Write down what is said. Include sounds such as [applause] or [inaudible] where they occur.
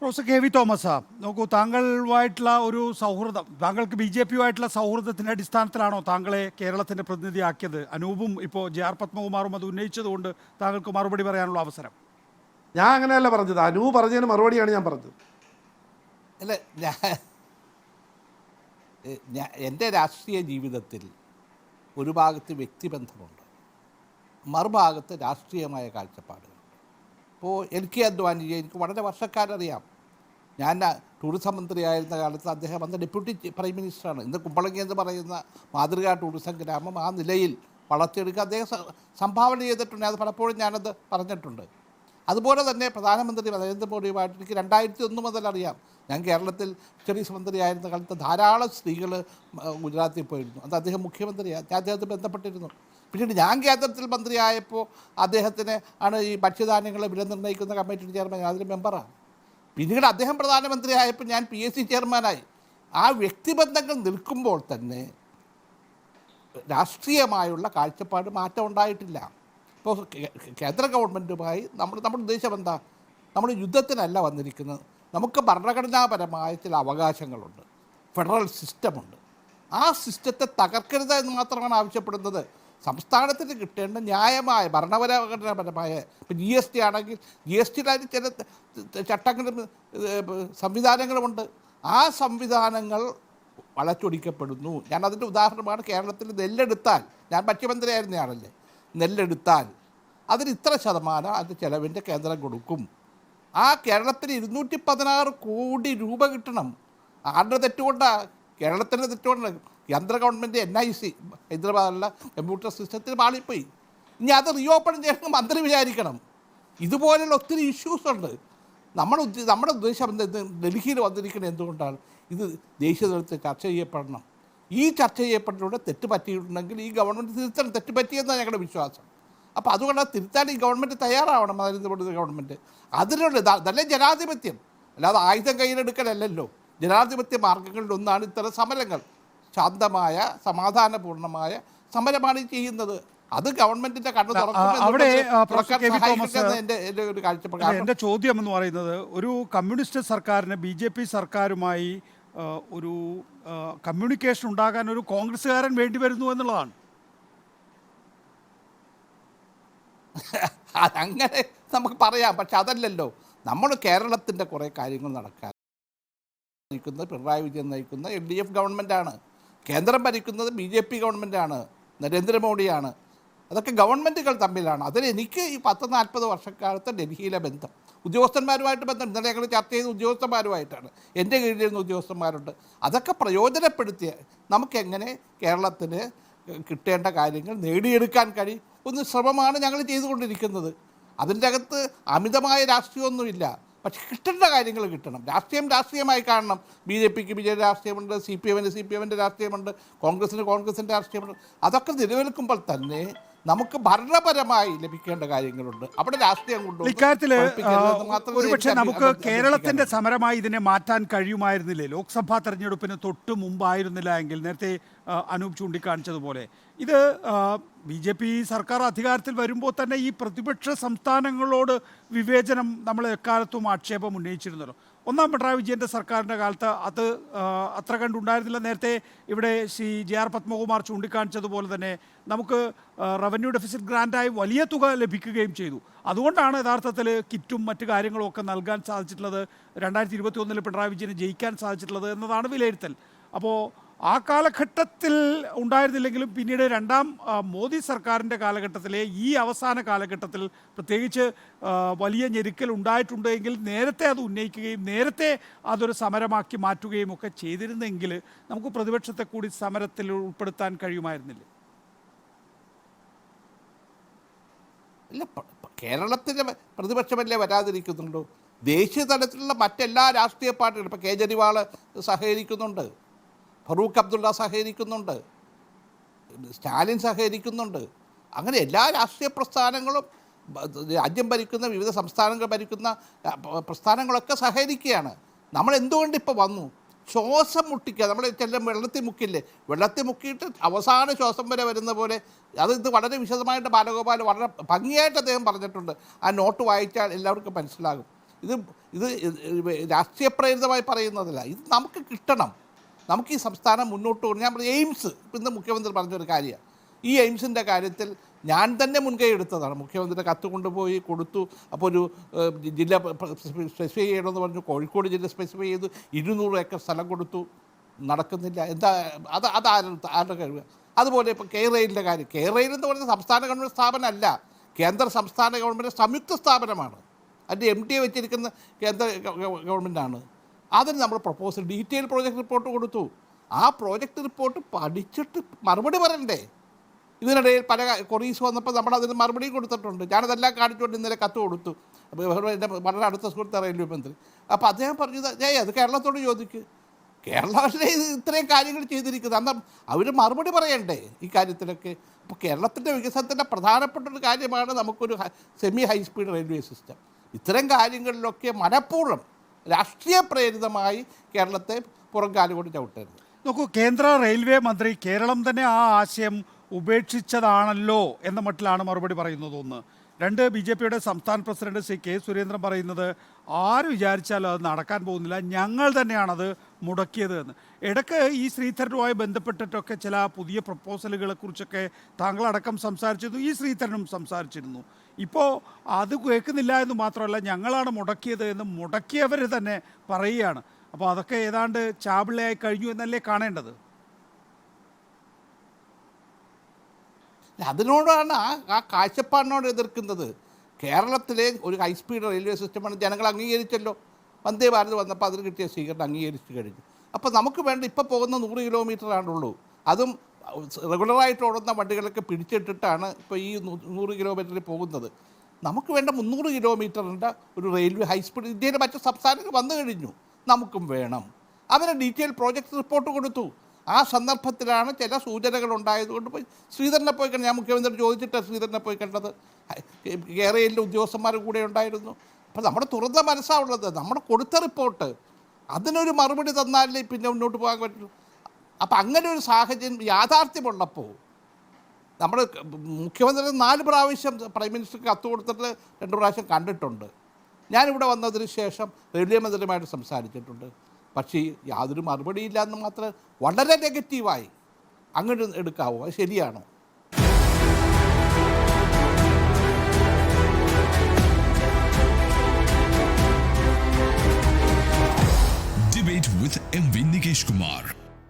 Professor K V Thomas. നോക്കൂ താങ്കളുമായിട്ടുള്ള ഒരു സൗഹൃദം താങ്കൾക്ക് ബി ജെ പിയുമായിട്ടുള്ള സൗഹൃദത്തിന്റെ അടിസ്ഥാനത്തിലാണോ താങ്കളെ കേരളത്തിന്റെ പ്രതിനിധിയാക്കിയത്? അനൂപും ഇപ്പോൾ ജെ ആർ പത്മകുമാറും അത് ഉന്നയിച്ചതുകൊണ്ട് താങ്കൾക്ക് മറുപടി പറയാനുള്ള അവസരം. ഞാൻ അങ്ങനെയല്ല പറഞ്ഞത്. അനൂപ് പറഞ്ഞതിന് മറുപടിയാണ് ഞാൻ പറഞ്ഞത്. അല്ല ഞാൻ എന്റെ രാഷ്ട്രീയ ജീവിതത്തിൽ ഒരു ഭാഗത്ത് വ്യക്തിബന്ധമുണ്ട് മറുഭാഗത്ത് രാഷ്ട്രീയമായ കാഴ്ചപ്പാടുകളുണ്ട് ഇപ്പോൾ എൽ കെ അദ്വാനിയെ എനിക്ക് വളരെ വർഷക്കാരറിയാം ഞാൻ ടൂറിസം മന്ത്രിയായിരുന്ന കാലത്ത് അദ്ദേഹം അന്ന് ഡെപ്യൂട്ടി പ്രൈം മിനിസ്റ്ററാണ് ഇന്ന് കുമ്പളങ്ങി എന്ന് പറയുന്ന മാതൃകാ ടൂറിസം ഗ്രാമം ആ നിലയിൽ വളർത്തിയെടുക്കുക. അദ്ദേഹം സംഭാവന ചെയ്തിട്ടുണ്ട്. അത് പലപ്പോഴും ഞാനത് പറഞ്ഞിട്ടുണ്ട്. അതുപോലെ തന്നെ പ്രധാനമന്ത്രി നരേന്ദ്രമോദിയുമായിട്ട് എനിക്ക് രണ്ടായിരത്തി ഒന്ന് മുതൽ അറിയാം. ഞാൻ കേരളത്തിൽ ഫിഷറീസ് മന്ത്രിയായിരുന്ന കാലത്ത് ധാരാളം സ്ത്രീകൾ ഗുജറാത്തിൽ പോയിരുന്നു. അത് അദ്ദേഹം മുഖ്യമന്ത്രിയാണ് ഞാൻ അദ്ദേഹത്തെ ബന്ധപ്പെട്ടിരുന്നു. പിന്നീട് ഞാൻ കേന്ദ്രത്തിൽ മന്ത്രിയായപ്പോൾ അദ്ദേഹത്തിന് ആണ് ഈ ഭക്ഷ്യധാന്യങ്ങളെ വില നിർണയിക്കുന്ന കമ്മിറ്റിയുടെ ചെയർമാൻ അതിൽ മെമ്പറാണ്. പിന്നീട് അദ്ദേഹം പ്രധാനമന്ത്രിയായപ്പോൾ ഞാൻ പി എസ് സി ചെയർമാനായി. ആ വ്യക്തിബന്ധങ്ങൾ നിൽക്കുമ്പോൾ തന്നെ രാഷ്ട്രീയമായുള്ള കാഴ്ചപ്പാട് മാറ്റം ഉണ്ടായിട്ടില്ല. ഇപ്പോൾ കേന്ദ്ര ഗവൺമെന്റുമായി നമ്മൾ നമ്മുടെ ഉദ്ദേശം എന്താ? നമ്മൾ യുദ്ധത്തിനല്ല വന്നിരിക്കുന്നത്. നമുക്ക് ഭരണഘടനാപരമായ ചില അവകാശങ്ങളുണ്ട്. ഫെഡറൽ സിസ്റ്റമുണ്ട്. ആ സിസ്റ്റത്തെ തകർക്കരുത് എന്ന് മാത്രമാണ് ആവശ്യപ്പെടുന്നത്. സംസ്ഥാനത്തിന് കിട്ടേണ്ട ന്യായമായ ഭരണപരപരമായ ഇപ്പം ജി എസ് ടി ആണെങ്കിൽ ജി എസ് ടിയിലായിട്ട് ചില ത- ത- ചട്ടങ്ങളും സംവിധാനങ്ങളുമുണ്ട്. ആ സംവിധാനങ്ങൾ വളച്ചൊടിക്കപ്പെടുന്നു. ഞാൻ അതിന്റെ ഉദാഹരണമാണ് കേരളത്തിൽ നെല്ലെടുത്താൽ. ഞാൻ ഭക്ഷ്യമന്ത്രിയായിരുന്നയാളല്ലേ നെല്ലെടുത്താൽ അതിന് ഇത്ര ശതമാനം അതിന്റെ ചിലവിന്റെ കേന്ദ്രം കൊടുക്കും. ആ കേരളത്തിന് ഇരുന്നൂറ്റി പതിനാറ് കോടി രൂപ കിട്ടണം. ആരുടെ തെറ്റുകൊണ്ടാണ് കേരളത്തിന്റെ തെറ്റുകൊണ്ടാണ്. കേന്ദ്ര ഗവൺമെന്റ് എൻ ഐ സി ഹൈദരാബാദിലുള്ള കമ്പ്യൂട്ടർ സിസ്റ്റത്തിൽ പാളിപ്പോയി ഇനി അത് റീഓപ്പൺ ചെയ്യണമെങ്കിൽ മന്ത്രി വിചാരിക്കണം. ഇതുപോലെയുള്ള ഒത്തിരി ഇഷ്യൂസ് ഉണ്ട്. നമ്മൾ നമ്മുടെ ഉദ്ദേശം ഡൽഹിയിൽ വന്നിരിക്കുന്നത് എന്തുകൊണ്ടാണ്? ഇത് ദേശീയ തലത്തിൽ ചർച്ച ചെയ്യപ്പെടണം. ഈ ചർച്ച ചെയ്യപ്പെട്ടിലൂടെ തെറ്റ് പറ്റിയിട്ടുണ്ടെങ്കിൽ ഈ ഗവൺമെന്റ് തിരുത്തണം തെറ്റ് പറ്റിയെന്നാണ് ഞങ്ങളുടെ വിശ്വാസം. അപ്പോൾ അതുകൊണ്ട് തിരുത്താൻ ഈ ഗവൺമെന്റ് തയ്യാറാവണം നരേന്ദ്രമോദി ഗവൺമെന്റ് അതിനുള്ള അതല്ലേ ജനാധിപത്യം. അല്ലാതെ ആയുധം കയ്യിലെടുക്കലല്ലല്ലോ. ജനാധിപത്യ മാർഗങ്ങളിൽ ഒന്നാണ് ഇത്തരം സമരങ്ങൾ. ശാന്തമായ സമാധാനപൂർണമായ സമരമാണ് ചെയ്യുന്നത്. അത് ഗവൺമെന്റിന്റെ കണ്ണു തുറക്കും അല്ല, ചോദ്യം എന്ന് പറയുന്നത് ഒരു കമ്മ്യൂണിസ്റ്റ് സർക്കാരിന് ബി ജെ പി സർക്കാരുമായി ഒരു കമ്മ്യൂണിക്കേഷൻ ഉണ്ടാകാൻ ഒരു കോൺഗ്രസ്സുകാരൻ വേണ്ടി വരുന്നു എന്നുള്ളതാണ്. [laughs] അതങ്ങനെ നമുക്ക് പറയാം പക്ഷെ അതല്ലല്ലോ. നമ്മൾ കേരളത്തിന്റെ കുറേ കാര്യങ്ങൾ നടക്കാൻ നയിക്കുന്നത് പിണറായി വിജയൻ നയിക്കുന്ന എൽ ഡി എഫ് ഗവൺമെന്റാണ് കേന്ദ്രം ഭരിക്കുന്നത് ബി ജെ പി ഗവൺമെന്റാണ് നരേന്ദ്രമോദിയാണ്. അതൊക്കെ ഗവൺമെന്റുകൾ തമ്മിലാണ്. അതിൽ എനിക്ക് ഈ പത്ത് നാൽപ്പത് വർഷക്കാലത്ത് ഡൽഹിയിലെ ബന്ധം ഉദ്യോഗസ്ഥന്മാരുമായിട്ട് ബന്ധം ഇന്നലെ ഞങ്ങൾ ചർച്ച ചെയ്ത ഉദ്യോഗസ്ഥന്മാരുമായിട്ടാണ്. എന്റെ കീഴിലിരുന്ന ഉദ്യോഗസ്ഥന്മാരുണ്ട്. അതൊക്കെ പ്രയോജനപ്പെടുത്തിയ നമുക്കെങ്ങനെ കേരളത്തിന് കിട്ടേണ്ട കാര്യങ്ങൾ നേടിയെടുക്കാൻ കഴിയും? ഒന്ന് ശ്രമമാണ് ഞങ്ങൾ ചെയ്തുകൊണ്ടിരിക്കുന്നത്. അതിന്റെ അകത്ത് അമിതമായ രാഷ്ട്രീയമൊന്നുമില്ല. പക്ഷെ കിട്ടേണ്ട കാര്യങ്ങൾ കിട്ടണം. രാഷ്ട്രീയം രാഷ്ട്രീയമായി കാണണം. ബി ജെ പിക്ക് ബി ജെ രാഷ്ട്രീയമുണ്ട് സി പി എമ്മിന് സി പി എമ്മിന്റെ രാഷ്ട്രീയമുണ്ട് കോൺഗ്രസിന് കോൺഗ്രസിന്റെ രാഷ്ട്രീയമുണ്ട്. അതൊക്കെ നിലനിൽക്കുമ്പോൾ തന്നെ നമുക്ക് ഭരണപരമായി ലഭിക്കേണ്ട കാര്യങ്ങളുണ്ട്. അവിടെ രാഷ്ട്രീയം കൊണ്ട് ഇക്കാര്യത്തിൽ ഒരുപക്ഷെ നമുക്ക് കേരളത്തിന്റെ സമരമായി ഇതിനെ മാറ്റാൻ കഴിയുമായിരുന്നില്ലേ? ലോക്സഭാ തെരഞ്ഞെടുപ്പിന് തൊട്ട് മുമ്പായിരുന്നില്ല എങ്കിൽ നേരത്തെ അനൂപ് ചൂണ്ടിക്കാണിച്ചതുപോലെ. ഇത് ബി ജെ പി സർക്കാർ അധികാരത്തിൽ വരുമ്പോൾ തന്നെ ഈ പ്രതിപക്ഷ സംസ്ഥാനങ്ങളോട് വിവേചനം നമ്മൾ എക്കാലത്തും ആക്ഷേപം ഉന്നയിച്ചിരുന്നല്ലോ. ഒന്നാം പിണറായി വിജയന്റെ സർക്കാരിന്റെ കാലത്ത് അത് അത്ര കണ്ടുണ്ടായിരുന്നില്ല. നേരത്തെ ഇവിടെ ശ്രീ ജെ ആർ പത്മകുമാർ ചൂണ്ടിക്കാണിച്ചതുപോലെ തന്നെ നമുക്ക് റവന്യൂ ഡെഫിസിറ്റ് ഗ്രാന്റായി വലിയ തുക ലഭിക്കുകയും ചെയ്തു. അതുകൊണ്ടാണ് യഥാർത്ഥത്തിൽ കിറ്റും മറ്റു കാര്യങ്ങളും ഒക്കെ നൽകാൻ സാധിച്ചിട്ടുള്ളത്. രണ്ടായിരത്തി ഇരുപത്തി ഒന്നിൽ പിണറായി വിജയന് ജയിക്കാൻ സാധിച്ചിട്ടുള്ളത് എന്നതാണ് വിലയിരുത്തൽ. അപ്പോൾ ആ കാലഘട്ടത്തിൽ ഉണ്ടായിരുന്നില്ലെങ്കിലും പിന്നീട് രണ്ടാം മോദി സർക്കാരിന്റെ കാലഘട്ടത്തിലെ ഈ അവസാന കാലഘട്ടത്തിൽ പ്രത്യേകിച്ച് വലിയ ഞെരുക്കൽ ഉണ്ടായിട്ടുണ്ടെങ്കിൽ നേരത്തെ അത് ഉന്നയിക്കുകയും നേരത്തെ അതൊരു സമരമാക്കി മാറ്റുകയും ഒക്കെ ചെയ്തിരുന്നെങ്കിൽ നമുക്ക് പ്രതിപക്ഷത്തെ കൂടി സമരത്തിൽ ഉൾപ്പെടുത്താൻ കഴിയുമായിരുന്നില്ല? ഇല്ല കേരളത്തിന്റെ പ്രതിപക്ഷമല്ലേ വരാതിരിക്കുന്നുള്ളൂ? ദേശീയ തലത്തിലുള്ള മറ്റെല്ലാ രാഷ്ട്രീയ പാർട്ടികളും ഇപ്പോൾ കേജ്രിവാൾ സഹകരിക്കുന്നുണ്ട്. ഫറൂഖ് അബ്ദുള്ള സഹകരിക്കുന്നുണ്ട്. സ്റ്റാലിൻ സഹകരിക്കുന്നുണ്ട്. അങ്ങനെ എല്ലാ രാഷ്ട്രീയ പ്രസ്ഥാനങ്ങളും രാജ്യം ഭരിക്കുന്ന വിവിധ സംസ്ഥാനങ്ങൾ ഭരിക്കുന്ന പ്രസ്ഥാനങ്ങളൊക്കെ സഹകരിക്കുകയാണ്. നമ്മൾ എന്തുകൊണ്ട് ഇപ്പോൾ വന്നു? ശ്വാസം മുട്ടിക്കുക. നമ്മൾ ചില വെള്ളത്തിൽ മുക്കില്ലേ? വെള്ളത്തിൽ മുക്കിയിട്ട് അവസാന ശ്വാസം വരെ വരുന്ന പോലെ അത് ഇത് വളരെ വിശദമായിട്ട് ബാലഗോപാൽ വളരെ ഭംഗിയായിട്ട് അദ്ദേഹം പറഞ്ഞിട്ടുണ്ട്. ആ നോട്ട് വായിച്ചാൽ എല്ലാവർക്കും മനസ്സിലാകും. ഇത് ഇത് രാഷ്ട്രീയ പ്രേരിതമായി പറയുന്നതല്ല. ഇത് നമുക്ക് കിട്ടണം. നമുക്ക് ഈ സംസ്ഥാനം മുന്നോട്ട് കൊണ്ട് ഞാൻ പറഞ്ഞു എയിംസ് ഇന്ന് മുഖ്യമന്ത്രി പറഞ്ഞൊരു കാര്യമാണ്. ഈ എയിംസിന്റെ കാര്യത്തിൽ ഞാൻ തന്നെ മുൻകൈ എടുത്തതാണ്. മുഖ്യമന്ത്രിയുടെ കത്ത് കൊണ്ടുപോയി കൊടുത്തു. അപ്പോൾ ഒരു ജില്ല സ്പെസിഫൈ ചെയ്യണമെന്ന് പറഞ്ഞു. കോഴിക്കോട് ജില്ല സ്പെസിഫൈ ചെയ്തു. ഇരുന്നൂറ് ഏക്കർ സ്ഥലം കൊടുത്തു. നടക്കുന്നില്ല. എന്താ അത് അത് ആരുടെ കഴിവ്? അതുപോലെ ഇപ്പോൾ കെ കാര്യം. കെ റെയിൽ എന്ന് പറയുന്നത് സംസ്ഥാന ഗവൺമെന്റ് സ്ഥാപനമല്ല. കേന്ദ്ര സംസ്ഥാന ഗവൺമെന്റ് സംയുക്ത സ്ഥാപനമാണ്. അതിന്റെ എം ടി വെച്ചിരിക്കുന്ന കേന്ദ്ര ഗവൺമെന്റാണ്. അതിന് നമ്മൾ പ്രപ്പോസൽ ഡീറ്റെയിൽ പ്രോജക്റ്റ് റിപ്പോർട്ട് കൊടുത്തു. ആ പ്രോജക്റ്റ് റിപ്പോർട്ട് പഠിച്ചിട്ട് മറുപടി പറയണ്ടേ? ഇതിനിടയിൽ പല കൊറീസ് വന്നപ്പോൾ നമ്മൾ അതിന് മറുപടി കൊടുത്തിട്ടുണ്ട്. ഞാനതെല്ലാം കാണിച്ചുകൊണ്ട് ഇന്നലെ കത്ത് കൊടുത്തു. അപ്പോൾ എന്റെ വളരെ അടുത്ത സുഹൃത്ത് റെയിൽവേ മന്ത്രി അപ്പോൾ അദ്ദേഹം പറഞ്ഞത് ഏയ് അത് കേരളത്തോട് ചോദിക്ക് കേരളത്തിലെ ഇത് ഇത്രയും കാര്യങ്ങൾ ചെയ്തിരിക്കുന്നത് അന്ന് അവർ മറുപടി പറയണ്ടേ ഈ കാര്യത്തിലൊക്കെ? അപ്പോൾ കേരളത്തിന്റെ വികസനത്തിന്റെ പ്രധാനപ്പെട്ട ഒരു കാര്യമാണ് നമുക്കൊരു semi high speed railway system ഇത്തരം കാര്യങ്ങളിലൊക്കെ മനഃപൂർവം രാഷ്ട്രീയ പ്രേരിതമായി കേരളത്തെ പുറം കാലുകൊണ്ട് ചവിട്ടരുത്. നോക്കൂ കേന്ദ്ര റെയിൽവേ മന്ത്രി കേരളം തന്നെ ആ ആശയം ഉപേക്ഷിച്ചതാണല്ലോ എന്ന മട്ടിലാണ് മറുപടി പറയുന്നത് ഒന്ന്. രണ്ട് ബി ജെ പിയുടെ സംസ്ഥാന പ്രസിഡന്റ് സി കെ സുരേന്ദ്രൻ പറയുന്നത് ആര് വിചാരിച്ചാലും അത് നടക്കാൻ പോകുന്നില്ല. ഞങ്ങൾ തന്നെയാണത് മുടക്കിയത് എന്ന്. ഇടയ്ക്ക് ഈ ശ്രീധരനുമായി ബന്ധപ്പെട്ടിട്ടൊക്കെ ചില പുതിയ പ്രപ്പോസലുകളെ കുറിച്ചൊക്കെ താങ്കളടക്കം സംസാരിച്ചിരുന്നു. ഈ ശ്രീധരനും സംസാരിച്ചിരുന്നു. ഇപ്പോൾ അത് കേൾക്കുന്നില്ല എന്ന് മാത്രമല്ല ഞങ്ങളാണ് മുടക്കിയത് എന്ന് മുടക്കിയവർ തന്നെ പറയുകയാണ്. അപ്പോൾ അതൊക്കെ ഏതാണ്ട് ചാപിള്ളയായി കഴിഞ്ഞു എന്നല്ലേ കാണേണ്ടത്? അതിനോടാണ് ആ ആ കാഴ്ചപ്പാടിനോട് എതിർക്കുന്നത്. കേരളത്തിലെ ഒരു ഹൈസ്പീഡ് റെയിൽവേ സിസ്റ്റമാണ് ജനങ്ങൾ അംഗീകരിച്ചല്ലോ. വന്ദേ ഭാരത് വന്നപ്പോൾ അതിന് കിട്ടിയ സ്വീകരണം അംഗീകരിച്ചു കഴിഞ്ഞു. അപ്പോൾ നമുക്ക് വേണ്ട ഇപ്പോൾ പോകുന്ന നൂറ് കിലോമീറ്ററാണുള്ളൂ. അതും റെഗുലറായിട്ട് ഓടുന്ന വണ്ടികളൊക്കെ പിടിച്ചിട്ടിട്ടാണ് ഇപ്പോൾ ഈ നൂറ് കിലോമീറ്ററിൽ പോകുന്നത്. നമുക്ക് വേണ്ട മുന്നൂറ് കിലോമീറ്ററിന്റെ ഒരു റെയിൽവേ ഹൈസ്പീഡ് ഇന്ത്യയിലെ മറ്റു സംസ്ഥാനങ്ങൾ വന്നു കഴിഞ്ഞു. നമുക്കും വേണം. അവരെ ഡീറ്റെയിൽ പ്രോജക്റ്റ് റിപ്പോർട്ട് കൊടുത്തു. ആ സന്ദർഭത്തിലാണ് ചില സൂചനകൾ ഉണ്ടായതുകൊണ്ട് പോയി ശ്രീധരനെ പോയി കണ്ടു ഞാൻ മുഖ്യമന്ത്രി ചോദിച്ചിട്ടാണ് ശ്രീധരനെ പോയി കണ്ടത്. കേരളയിലെ ഉദ്യോഗസ്ഥന്മാർ കൂടെ ഉണ്ടായിരുന്നു. അപ്പം നമ്മുടെ തുറന്ന മനസ്സാണുള്ളത്. നമ്മൾ കൊടുത്ത റിപ്പോർട്ട് അതിനൊരു മറുപടി തന്നാലേ പിന്നെ മുന്നോട്ട് പോകാൻ പറ്റുള്ളൂ അപ്പം അങ്ങനെ ഒരു സാഹചര്യം യാഥാർത്ഥ്യമുള്ളപ്പോൾ നമ്മൾ മുഖ്യമന്ത്രി നാല് പ്രാവശ്യം പ്രൈം മിനിസ്റ്റർക്ക് കത്ത് കൊടുത്തിട്ട് രണ്ട് പ്രാവശ്യം കണ്ടിട്ടുണ്ട്. ഞാനിവിടെ വന്നതിന് ശേഷം റെയിൽവേ മന്ത്രിയുമായിട്ട് സംസാരിച്ചിട്ടുണ്ട്. പക്ഷേ യാതൊരു മറുപടിയില്ല എന്ന് മാത്രം വളരെ നെഗറ്റീവായി അങ്ങോട്ട് എടുക്കാവോ അത് ശരിയാണോ debate with M V Nikesh Kumar.